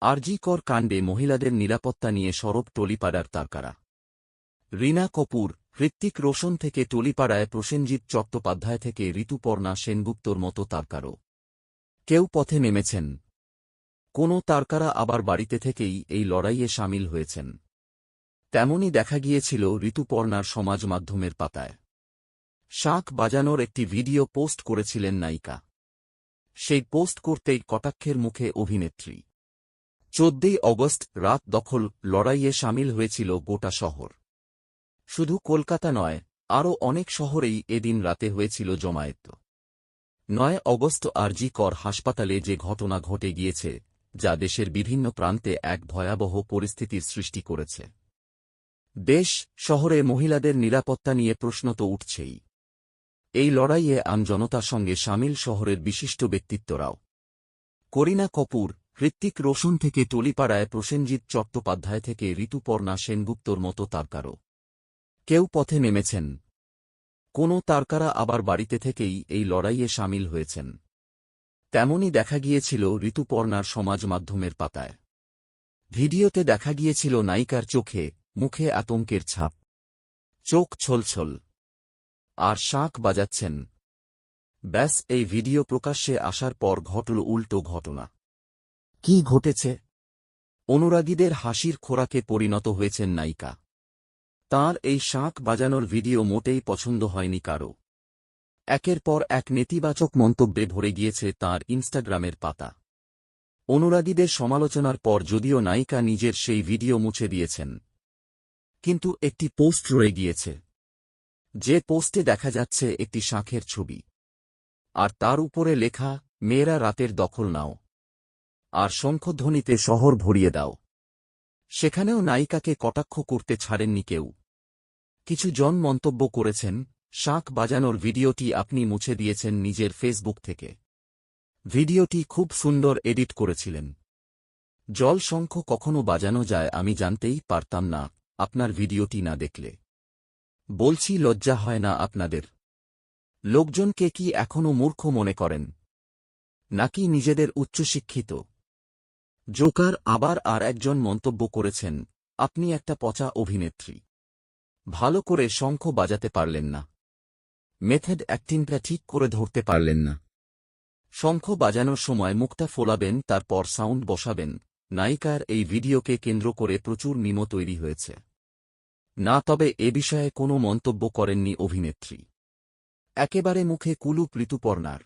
আরজিকর কাণ্ডে মহিলাদের নিরাপত্তা নিয়ে সরব টলিপাড়ার তারকারা। রীনা কপুর, হৃত্বিক রোশন থেকে টলিপাড়ায় প্রসেনজিৎ চট্টোপাধ্যায় থেকে ঋতুপর্ণা সেনগুপ্তর মতো তারকারও। কেউ পথে নেমেছেন। কোনো তারকারা আবার বাড়িতে থেকেই এই লড়াইয়ে সামিল হয়েছেন। তেমনই দেখা গিয়েছিল ঋতুপর্ণার সমাজ মাধ্যমের পাতায়। শাঁখ বাজানোর একটি ভিডিও পোস্ট করেছিলেন নায়িকা। সেই পোস্ট করতেই কটাক্ষের মুখে অভিনেত্রী। চোদ্দই অগস্ট রাত দখল লড়াইয়ে সামিল হয়েছিল গোটা শহর। শুধু কলকাতা নয়, আরও অনেক শহরেই এদিন রাতে হয়েছিল জমায়েত। নয় অগস্ট আরজি কর হাসপাতালে যে ঘটনা ঘটে গিয়েছে, যা দেশের বিভিন্ন প্রান্তে এক ভয়াবহ পরিস্থিতির সৃষ্টি করেছে। দেশ, শহরে মহিলাদের নিরাপত্তা নিয়ে প্রশ্ন তো উঠছেই। এই লড়াইয়ে আমজনতার সঙ্গে সামিল শহরের বিশিষ্ট ব্যক্তিত্বরাও। করিনা কপুর হৃত্বিক রোশন থেকে টলিপাড়ায় প্রসেনজিৎ চট্টোপাধ্যায় থেকে ঋতুপর্ণা সেনগুপ্তর মতো তারকারও। কেউ পথে নেমেছেন। কোনো তারকারা আবার বাড়িতে থেকেই এই লড়াইয়ে সামিল হয়েছেন। তেমনই দেখা গিয়েছিল ঋতুপর্ণার সমাজ মাধ্যমের পাতায়। ভিডিওতে দেখা গিয়েছিল নায়িকার চোখে, মুখে আতঙ্কের ছাপ। চোখ ছলছল। আর শাঁখ বাজাচ্ছেন। ব্যাস, এই ভিডিও প্রকাশ্যে আসার পর ঘটল উল্টো ঘটনা। কি ঘটেছে? অনুরাগীদের হাসির খোরাকে পরিণত হয়েছেন নায়িকা। তাঁর এই শাঁখ বাজানোর ভিডিও মোটেই পছন্দ হয়নি কারও। একের পর এক নেতিবাচক মন্তব্যে ভরে গিয়েছে তাঁর ইনস্টাগ্রামের পাতা। অনুরাগীদের সমালোচনার পর যদিও নায়িকা নিজের সেই ভিডিও মুছে দিয়েছেন, কিন্তু একটি পোস্ট রয়ে গিয়েছে। যে পোস্টে দেখা যাচ্ছে একটি শাঁখের ছবি। আর তার উপরে লেখা, মেয়েরা রাতের দখল নাও। আর শঙ্খধ্বনিতে শহর ভরিয়ে দাও। সেখানেও নায়িকাকে কটাক্ষ করতে ছাড়েননি কেউ। কিছু জন মন্তব্য করেছেন, শাঁখ বাজানোর ভিডিওটি আপনি মুছে দিয়েছেন নিজের ফেসবুক থেকে। ভিডিওটি খুব সুন্দর এডিট করেছিলেন। জল শঙ্খ কখনো বাজানো যায় আমি জানতেই পারতাম না, আপনার ভিডিওটি না দেখলে। বলছি লজ্জা হয় না আপনাদের। লোকজনকে কি এখনও মূর্খ মনে করেন? নাকি নিজেদের উচ্চশিক্ষিত? জোকার আবার আর একজন মন্তব্য করেছেন, আপনি একটা পচা অভিনেত্রী। ভালো করে শঙ্খ বাজাতে পারলেন না। মেথড অ্যাক্টিংটা ঠিক করে ধরতে পারলেন না। শঙ্খ বাজানোর সময় মুখটা ফোলাবেন, তারপর সাউন্ড বসাবেন। নায়িকার এই ভিডিওকে কেন্দ্র করে প্রচুর মিমো তৈরি হয়েছে। না, তবে এ বিষয়ে কোনো মন্তব্য করেননি অভিনেত্রী। একেবারে মুখে কুলুপ ঋতুপর্ণার